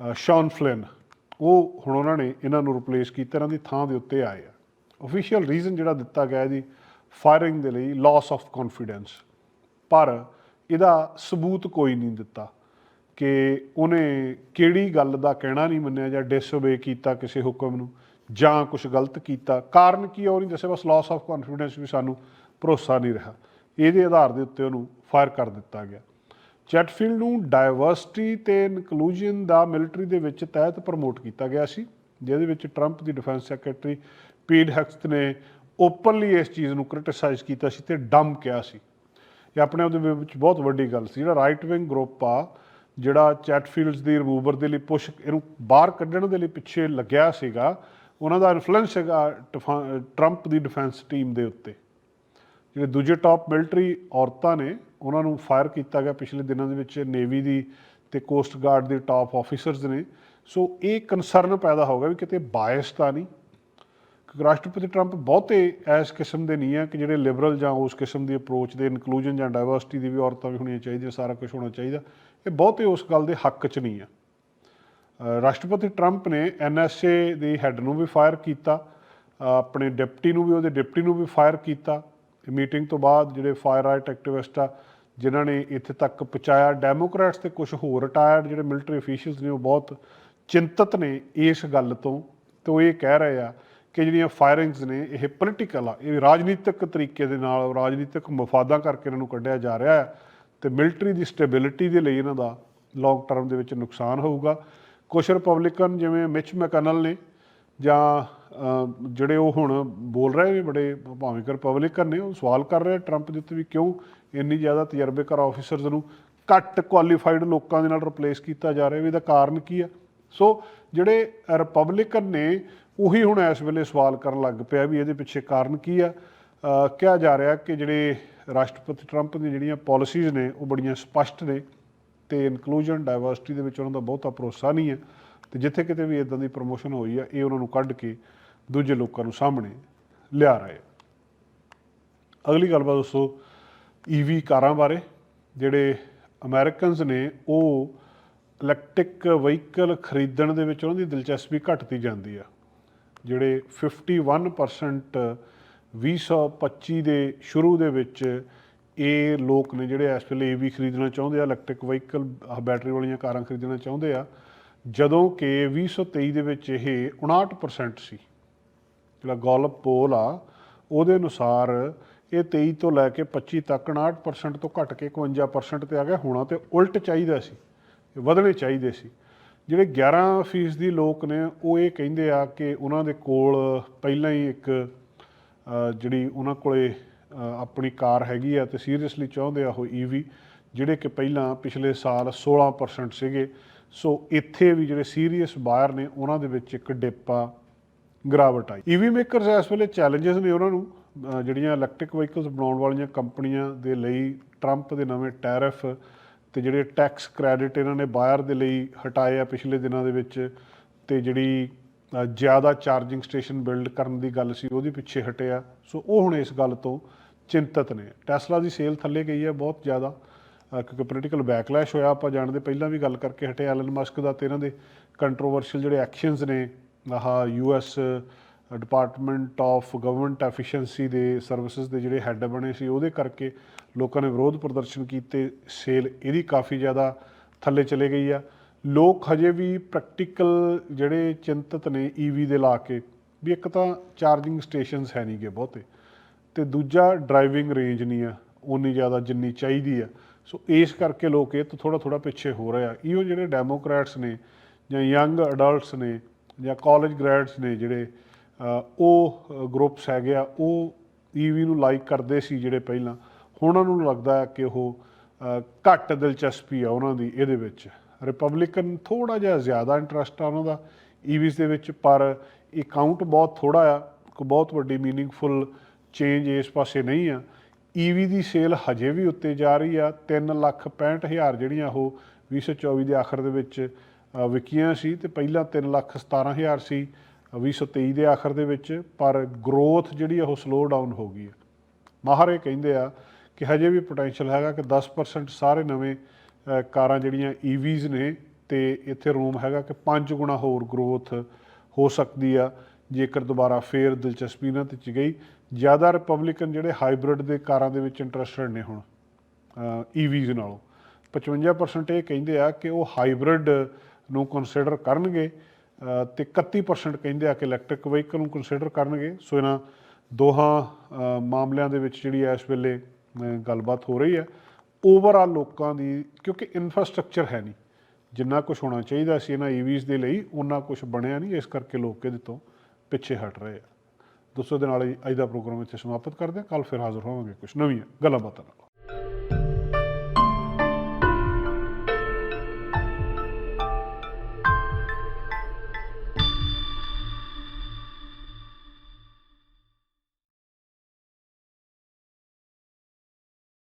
Sean Flynn, ਉਹ ਹੁਣ ਉਹਨਾਂ ਨੇ ਇਹਨਾਂ ਨੂੰ ਰਿਪਲੇਸ ਕੀਤਾ, ਇਹਨਾਂ ਦੀ ਥਾਂ ਦੇ ਉੱਤੇ ਆਏ ਆ। ਅਫੀਸ਼ੀਅਲ ਰੀਜ਼ਨ ਜਿਹੜਾ ਦਿੱਤਾ ਗਿਆ ਇਹਦੀ ਫਾਇਰਿੰਗ ਦੇ ਲਈ ਲਾਸ ਆਫ ਕੌਨਫੀਡੈਂਸ ਪਰ ਇਹਦਾ ਸਬੂਤ ਕੋਈ ਨਹੀਂ ਦਿੱਤਾ ਕਿ ਉਹਨੇ ਕਿਹੜੀ ਗੱਲ ਦਾ ਕਹਿਣਾ ਨਹੀਂ ਮੰਨਿਆ ਜਾਂ ਡਿਸਓਬੇ ਕੀਤਾ ਕਿਸੇ ਹੁਕਮ ਨੂੰ ਜਾਂ ਕੁਝ ਗਲਤ ਕੀਤਾ। ਕਾਰਨ ਕੀ ਆ, ਉਹ ਨਹੀਂ ਦੱਸਿਆ, ਬਸ ਲਾਸ ਆਫ ਕੌਨਫੀਡੈਂਸ ਵੀ ਸਾਨੂੰ ਭਰੋਸਾ ਨਹੀਂ ਰਿਹਾ। ਇਹਦੇ ਆਧਾਰ ਦੇ ਉੱਤੇ ਉਹਨੂੰ ਫਾਇਰ ਕਰ ਦਿੱਤਾ ਗਿਆ। ਚੈਟਫੀਲਡ ਨੂੰ ਡਾਈਵਰਸਿਟੀ ਤੇ ਇਨਕਲੂਜਨ ਦਾ ਮਿਲਟਰੀ ਦੇ ਵਿੱਚ ਤਹਿਤ ਪ੍ਰਮੋਟ ਕੀਤਾ ਗਿਆ ਸੀ, ਜਿਹਦੇ ਵਿੱਚ ਟਰੰਪ ਦੀ ਡਿਫੈਂਸ ਸੈਕਟਰੀ ਪੀਡ ਹੈਕਸਟ ਨੇ ਓਪਨਲੀ ਇਸ ਚੀਜ਼ ਨੂੰ ਕ੍ਰਿਟਿਸਾਈਜ਼ ਕੀਤਾ ਸੀ ਤੇ ਡਮ ਕਿਹਾ ਸੀ। ਇਹ ਆਪਣੇ ਉਹਦੇ ਵਿੱਚ ਬਹੁਤ ਵੱਡੀ ਗੱਲ ਸੀ। ਜਿਹੜਾ ਰਾਈਟ ਵਿੰਗ ਗਰੁੱਪ ਆ, ਜਿਹੜਾ ਚੈਟਫੀਲਡਸ ਦੀ ਰਿਮੂਵਰ ਦੇ ਲਈ ਪੁਸ਼, ਇਹਨੂੰ ਬਾਹਰ ਕੱਢਣ ਦੇ ਲਈ ਪਿੱਛੇ ਲੱਗਿਆ ਸੀਗਾ, ਉਹਨਾਂ ਦਾ ਇਨਫਲੂਐਂਸ ਹੈਗਾ ਟਰੰਪ ਦੀ ਡਿਫੈਂਸ ਟੀਮ ਦੇ ਉੱਤੇ। ਜਿਹੜੇ ਦੂਜੇ ਟਾਪ ਮਿਲਟਰੀ ਔਰਤਾਂ ਨੇ, ਉਹਨਾਂ ਨੂੰ ਫਾਇਰ ਕੀਤਾ ਗਿਆ ਪਿਛਲੇ ਦਿਨਾਂ ਦੇ ਵਿੱਚ ਨੇਵੀ ਦੀ ਤੇ ਕੋਸਟ ਗਾਰਡ ਦੇ ਟਾਪ ਆਫੀਸਰਸ ਨੇ। ਸੋ ਇਹ ਕਨਸਰਨ ਪੈਦਾ ਹੋ ਗਿਆ ਵੀ ਕਿਤੇ ਬਾਇਸ ਤਾਂ ਨਹੀਂ। ਕਿਉਂਕਿ ਰਾਸ਼ਟਰਪਤੀ ਟਰੰਪ ਬਹੁਤੇ ਇਸ ਕਿਸਮ ਦੇ ਨਹੀਂ ਆ ਕਿ ਜਿਹੜੇ ਲਿਬਰਲ ਜਾਂ ਉਸ ਕਿਸਮ ਦੀ ਅਪਰੋਚ ਦੇ ਇਨਕਲੂਜਨ ਜਾਂ ਡਾਈਵਰਸਿਟੀ ਦੀ ਵੀ ਔਰਤਾਂ ਵੀ ਹੋਣੀਆਂ ਚਾਹੀਦੀਆਂ, ਸਾਰਾ ਕੁਝ ਹੋਣਾ ਚਾਹੀਦਾ। ਇਹ ਬਹੁਤੇ ਉਸ ਗੱਲ ਦੇ ਹੱਕ 'ਚ ਨਹੀਂ ਆ ਰਾਸ਼ਟਰਪਤੀ ਟਰੰਪ ਨੇ ਐਨਐਸਏ ਦੀ ਹੈੱਡ ਨੂੰ ਵੀ ਫਾਇਰ ਕੀਤਾ ਆਪਣੇ ਡਿਪਟੀ ਨੂੰ ਵੀ, ਉਹਦੇ ਡਿਪਟੀ ਨੂੰ ਵੀ ਫਾਇਰ ਕੀਤਾ। ਮੀਟਿੰਗ ਤੋਂ ਬਾਅਦ ਜਿਹੜੇ ਫਾਇਰ ਰਾਈਟ ਐਕਟਿਵਿਸਟ ਆ, ਜਿਨ੍ਹਾਂ ਨੇ ਇੱਥੇ ਤੱਕ ਪਹੁੰਚਾਇਆ, ਡੈਮੋਕ੍ਰੈਟਸ ਤੇ ਕੁਝ ਹੋਰ ਰਿਟਾਇਰਡ ਜਿਹੜੇ ਮਿਲਟਰੀ ਅਫੀਸ਼ੀਅਲਸ ਨੇ, ਉਹ ਬਹੁਤ ਚਿੰਤਤ ਨੇ ਇਸ ਗੱਲ ਤੋਂ, ਤੇ ਉਹ ਇਹ ਕਹਿ ਰਹੇ ਆ ਕਿ ਜਿਹੜੀਆਂ ਫਾਇਰਿੰਗਸ ਨੇ, ਇਹ ਪੋਲੀਟੀਕਲ ਆ, ਇਹ ਰਾਜਨੀਤਿਕ ਤਰੀਕੇ ਦੇ ਨਾਲ, ਰਾਜਨੀਤਿਕ ਮਫਾਦਾਂ ਕਰਕੇ ਇਹਨਾਂ ਨੂੰ ਕੱਢਿਆ ਜਾ ਰਿਹਾ ਹੈ, ਤੇ ਮਿਲਟਰੀ ਦੀ ਸਟੇਬਿਲਿਟੀ ਦੇ ਲਈ ਇਹਨਾਂ ਦਾ ਲੌਂਗ ਟਰਮ ਦੇ ਵਿੱਚ ਨੁਕਸਾਨ ਹੋਊਗਾ। ਕੁਝ ਰਿਪਬਲਿਕਨ ਜਿਵੇਂ ਮਿਚ ਮੈਕਨਲ ਨੇ ਜਾਂ ਜਿਹੜੇ ਉਹ ਹੁਣ ਬੋਲ ਰਹੇ ਨੇ ਬੜੇ ਭਾਵੇਂ ਕਿ ਰਿਪਬਲਿਕਨ ਨੇ, ਉਹ ਸਵਾਲ ਕਰ ਰਹੇ ਟਰੰਪ ਦੇ ਉੱਤੇ ਵੀ ਕਿਉਂ ਇੰਨੀ ਜ਼ਿਆਦਾ ਤਜਰਬੇਕਾਰ ਆਫੀਸਰਸ ਨੂੰ ਘੱਟ ਕੁਆਲੀਫਾਈਡ ਲੋਕਾਂ ਦੇ ਨਾਲ ਰਿਪਲੇਸ ਕੀਤਾ ਜਾ ਰਿਹਾ ਵੀ ਇਹਦਾ ਕਾਰਨ ਕੀ ਆ? ਸੋ ਜਿਹੜੇ ਰਿਪਬਲਿਕਨ ਨੇ, ਉਹੀ ਹੁਣ ਇਸ ਵੇਲੇ ਸਵਾਲ ਕਰਨ ਲੱਗ ਪਿਆ ਵੀ ਇਹਦੇ ਪਿੱਛੇ ਕਾਰਨ ਕੀ ਆ? ਕਿਹਾ ਜਾ ਰਿਹਾ ਕਿ ਜਿਹੜੇ ਰਾਸ਼ਟਰਪਤੀ ਟਰੰਪ ਦੀਆਂ ਜਿਹੜੀਆਂ ਪਾਲਿਸੀਜ਼ ਨੇ, ਉਹ ਬੜੀਆਂ ਸਪਸ਼ਟ ਨੇ ਤੇ ਇਨਕਲੂਜਨ ਡਾਈਵਰਸਿਟੀ ਦੇ ਵਿੱਚ ਉਹਨਾਂ ਦਾ ਬਹੁਤਾ ਭਰੋਸਾ ਨਹੀਂ ਹੈ ਤੇ ਜਿੱਥੇ ਕਿਤੇ ਵੀ ਇਦਾਂ ਦੀ ਪ੍ਰੋਮੋਸ਼ਨ ਹੋਈ ਆ, ਇਹ ਉਹਨਾਂ ਨੂੰ ਕੱਢ ਕੇ ਦੂਜੇ ਲੋਕਾਂ ਨੂੰ ਸਾਹਮਣੇ ਲਿਆ ਰਹੇ ਆ। ਅਗਲੀ ਗੱਲਬਾਤ ਦੋਸਤੋ ਈਵੀ ਕਾਰਾਂ ਬਾਰੇ, ਜਿਹੜੇ ਅਮਰੀਕਨਸ ਨੇ, ਉਹ ਇਲੈਕਟ੍ਰਿਕ ਵਹੀਕਲ ਖਰੀਦਣ ਦੇ ਵਿੱਚ ਉਹਨਾਂ ਦੀ ਦਿਲਚਸਪੀ ਘਟਦੀ ਜਾਂਦੀ ਆ। ਜਿਹੜੇ 51% 2025 ਦੇ ਸ਼ੁਰੂ ਦੇ ਵਿੱਚ ਇਹ ਲੋਕ ਨੇ ਜਿਹੜੇ ਇਸ ਵੇਲੇ ਈਵੀ ਖਰੀਦਣਾ ਚਾਹੁੰਦੇ ਆ ਇਲੈਕਟ੍ਰਿਕ ਵਹੀਕਲ ਬੈਟਰੀ ਵਾਲੀਆਂ ਕਾਰਾਂ ਖਰੀਦਣਾ ਚਾਹੁੰਦੇ ਆ, ਜਦੋਂ ਕਿ 2023 ਦੇ ਵਿੱਚ ਇਹ 59% ਸੀ। ਜਿਹੜਾ ਗੋਲਪ ਪੋਲ ਆ, ਉਹਦੇ ਅਨੁਸਾਰ ਇਹ 23 ਤੋਂ ਲੈ ਕੇ 25 ਤੱਕ 59% ਤੋਂ ਘਟ ਕੇ 51% ਤੇ ਆ ਗਿਆ। ਹੋਣਾ ਤੇ ਉਲਟ ਚਾਹੀਦਾ ਸੀ, ਵਧਣੇ ਚਾਹੀਦੇ ਸੀ। ਜਿਹੜੇ 11% ਫੀਸਦੀ ਲੋਕ ਨੇ, ਉਹ ਇਹ ਕਹਿੰਦੇ ਆ ਕਿ ਉਹਨਾਂ ਦੇ ਕੋਲ ਪਹਿਲਾਂ ਹੀ ਇੱਕ ਜਿਹੜੀ ਉਹਨਾਂ ਕੋਲੇ ਆਪਣੀ ਕਾਰ ਹੈਗੀ ਆ ਤੇ ਸੀਰੀਅਸਲੀ ਚਾਹੁੰਦੇ ਆ ਉਹ ਈਵੀ ਜਿਹੜੇ ਕਿ ਪਹਿਲਾਂ ਪਿਛਲੇ ਸਾਲ 16% ਸੀਗੇ। ਸੋ ਇੱਥੇ ਵੀ ਜਿਹੜੇ ਸੀਰੀਅਸ ਬਾਇਰ ਨੇ, ਉਹਨਾਂ ਦੇ ਵਿੱਚ ਇੱਕ ਡਿੱਪਾ ਗਿਰਾਵਟ ਆਈ। ਈਵੀ ਮੇਕਰਸ ਇਸ ਵੇਲੇ ਚੈਲੰਜਸ ਨੇ ਉਹਨਾਂ ਨੂੰ ਜਿਹੜੀਆਂ ਇਲੈਕਟ੍ਰਿਕ ਵਹੀਕਲਸ ਬਣਾਉਣ ਵਾਲੀਆਂ ਕੰਪਨੀਆਂ ਦੇ ਲਈ ਟਰੰਪ ਦੇ ਨਵੇਂ ਟੈਰਿਫ ਤੇ ਜਿਹੜੇ ਟੈਕਸ ਕ੍ਰੈਡਿਟ ਇਹਨਾਂ ਨੇ ਬਾਇਰ ਦੇ ਲਈ ਹਟਾਏ ਆ ਪਿਛਲੇ ਦਿਨਾਂ ਦੇ ਵਿੱਚ ਤੇ ਜਿਹੜੀ ਜ਼ਿਆਦਾ ਚਾਰਜਿੰਗ ਸਟੇਸ਼ਨ ਬਿਲਡ ਕਰਨ ਦੀ ਗੱਲ ਸੀ ਉਹਦੇ ਪਿੱਛੇ ਹਟਿਆ ਸੋ ਉਹ ਹੁਣ ਇਸ ਗੱਲ ਤੋਂ ਚਿੰਤਤ ਨੇ। ਟੈਸਲਾ ਦੀ ਸੇਲ ਥੱਲੇ ਗਈ ਹੈ ਬਹੁਤ ਜ਼ਿਆਦਾ ਕਿਉਂਕਿ ਪੋਲੀਟੀਕਲ ਬੈਕਲੈਸ਼ ਹੋਇਆ, ਆਪਾਂ ਜਾਣਦੇ ਪਹਿਲਾਂ ਵੀ ਗੱਲ ਕਰਕੇ ਹਟੇ ਐਲਨ ਮਸਕ ਦਾ ਤੇ ਇਹਨਾਂ ਦੇ ਕੰਟਰੋਵਰਸ਼ੀਅਲ ਜਿਹੜੇ ਐਕਸ਼ਨਸ ਨੇ ਆਹ US department of government efficiency ਦੇ ਸਰਵਿਸਿਜ਼ ਦੇ ਜਿਹੜੇ ਹੈੱਡ ਬਣੇ ਸੀ, ਉਹਦੇ ਕਰਕੇ ਲੋਕਾਂ ਨੇ ਵਿਰੋਧ ਪ੍ਰਦਰਸ਼ਨ ਕੀਤੇ ਸੇਲ ਇਹਦੀ ਕਾਫੀ ਜ਼ਿਆਦਾ ਥੱਲੇ ਚਲੇ ਗਈ ਆ। ਲੋਕ ਹਜੇ ਵੀ ਪ੍ਰੈਕਟੀਕਲ ਜਿਹੜੇ ਚਿੰਤਤ ਨੇ ਈਵੀ ਦੇ ਲਾ ਕੇ, ਵੀ ਇੱਕ ਤਾਂ ਚਾਰਜਿੰਗ ਸਟੇਸ਼ਨਸ ਹੈ ਨਹੀਂਗੇ ਬਹੁਤੇ, ਤੇ ਦੂਜਾ ਡਰਾਈਵਿੰਗ ਰੇਂਜ ਨਹੀਂ ਆ ਉਨੀ ਜ਼ਿਆਦਾ ਜਿੰਨੀ ਚਾਹੀਦੀ ਆ। ਸੋ ਇਸ ਕਰਕੇ ਲੋਕ ਇਹ ਤੋਂ ਥੋੜਾ ਥੋੜਾ ਪਿੱਛੇ ਹੋ ਰਹੇ ਆ। ਇਹੋ ਜਿਹੜੇ ਡੈਮੋਕ੍ਰੈਟਸ ਨੇ ਜਾਂ ਯੰਗ ਅਡਲਟਸ ਨੇ ਜਾਂ ਕਾਲਜ ਗ੍ਰੈਡਸ ਨੇ ਜਿਹੜੇ ਉਹ ਗਰੁੱਪਸ ਹੈਗੇ ਆ, ਉਹ ਈਵੀ ਨੂੰ ਲਾਈਕ ਕਰਦੇ ਸੀ ਜਿਹੜੇ ਪਹਿਲਾਂ। ਹੁਣ ਉਹਨਾਂ ਨੂੰ ਲੱਗਦਾ ਹੈ ਕਿ ਉਹ ਘੱਟ ਦਿਲਚਸਪੀ ਆ ਉਹਨਾਂ ਦੀ ਇਹਦੇ ਵਿੱਚ। ਰਿਪਬਲਿਕਨ ਥੋੜਾ ਜਿਹਾ ਜ਼ਿਆਦਾ ਇੰਟਰਸਟ ਆ ਉਹਨਾਂ ਦਾ ਈਵੀਸ ਦੇ ਵਿੱਚ, ਪਰ ਇਹ ਕਾਊਂਟ ਬਹੁਤ ਥੋੜਾ ਆ ਕੋਈ ਬਹੁਤ ਵੱਡੀ ਮੀਨਿੰਗਫੁਲ ਚੇਂਜ ਇਸ ਪਾਸੇ ਨਹੀਂ ਆ। ਈਵੀ ਦੀ ਸੇਲ ਹਜੇ ਵੀ ਉੱਤੇ ਜਾ ਰਹੀ ਆ 3 ਲੱਖ 65 ਹਜ਼ਾਰ ਜਿਹੜੀਆਂ ਉਹ 2024 ਦੇ ਆਖਰ ਦੇ ਵਿੱਚ ਵਿਕੀਆਂ ਸੀ ਤੇ ਪਹਿਲਾਂ 3 ਲੱਖ 17 ਹਜ਼ਾਰ ਸੀ ਅ, 2023 ਦੇ ਆਖਰ ਦੇ ਵਿੱਚ ਪਰ ਗਰੋਥ ਜਿਹੜੀ ਆ ਉਹ ਸਲੋ ਡਾਊਨ ਹੋ ਗਈ ਹੈ ਮਾਹਰ ਇਹ ਕਹਿੰਦੇ ਆ ਕਿ ਹਜੇ ਵੀ ਪੋਟੈਂਸ਼ੀਅਲ ਹੈਗਾ ਕਿ 10% ਸਾਰੇ ਨਵੇਂ ਕਾਰਾਂ ਜਿਹੜੀਆਂ e ਈਵੀਜ਼ ਨੇ ਤੇ ਇੱਥੇ ਰੂਮ ਹੈਗਾ ਕਿ 5 ਗੁਣਾ ਹੋਰ ਗਰੋਥ ਹੋ ਸਕਦੀ ਆ ਜੇਕਰ ਦੁਬਾਰਾ ਫੇਰ ਦਿਲਚਸਪੀ ਇਹਨਾਂ ਤੇ ਚ ਗਈ। ਜ਼ਿਆਦਾ ਰਿਪਬਲਿਕਨ ਜਿਹੜੇ ਹਾਈਬ੍ਰਿਡ ਦੇ ਕਾਰਾਂ ਦੇ ਵਿੱਚ ਇੰਟਰਸਟਡ ਨੇ ਹੁਣ ਈਵੀਜ਼ e ਨਾਲੋਂ। 55% ਇਹ ਕਹਿੰਦੇ ਆ ਕਿ ਉਹ ਹਾਈਬ੍ਰਿਡ ਨੂੰ ਕੰਸੀਡਰ ਕਰਨਗੇ ਅ, ਤੇ 31% ਕਹਿੰਦੇ ਆ ਕਿ ਇਲੈਕਟ੍ਰਿਕ ਵਹੀਕਲ ਨੂੰ ਕੰਸੀਡਰ ਕਰਨਗੇ। ਸੋ ਇਹਨਾਂ ਦੋਹਾਂ ਮਾਮਲਿਆਂ ਦੇ ਵਿੱਚ ਜਿਹੜੀ ਇਸ ਵੇਲੇ ਗੱਲਬਾਤ ਹੋ ਰਹੀ ਹੈ ਓਵਰਆਲ ਲੋਕਾਂ ਦੀ ਕਿਉਂਕਿ ਇਨਫਰਾਸਟ੍ਰਕਚਰ ਹੈ ਨਹੀਂ ਜਿੰਨਾ ਕੁਝ ਹੋਣਾ ਚਾਹੀਦਾ ਸੀ ਇਹਨਾਂ EVs ਦੇ ਲਈ ਉਹਨਾਂ ਕੁਝ ਬਣਿਆ ਨਹੀਂ ਇਸ ਕਰਕੇ ਲੋਕ ਇਹਦੇ ਤੋਂ ਪਿੱਛੇ ਹਟ ਰਹੇ ਆ। ਦੋਸਤੋ ਦੇ ਨਾਲ ਹੀ ਅੱਜ ਦਾ ਪ੍ਰੋਗਰਾਮ ਇੱਥੇ ਸਮਾਪਤ ਕਰਦੇ ਹਾਂ ਕੱਲ ਫਿਰ ਹਾਜ਼ਰ ਹੋਵਾਂਗੇ ਕੁਝ ਨਵੀਆਂ ਗੱਲਾਂ ਬਾਤਾਂ ਨਾਲ।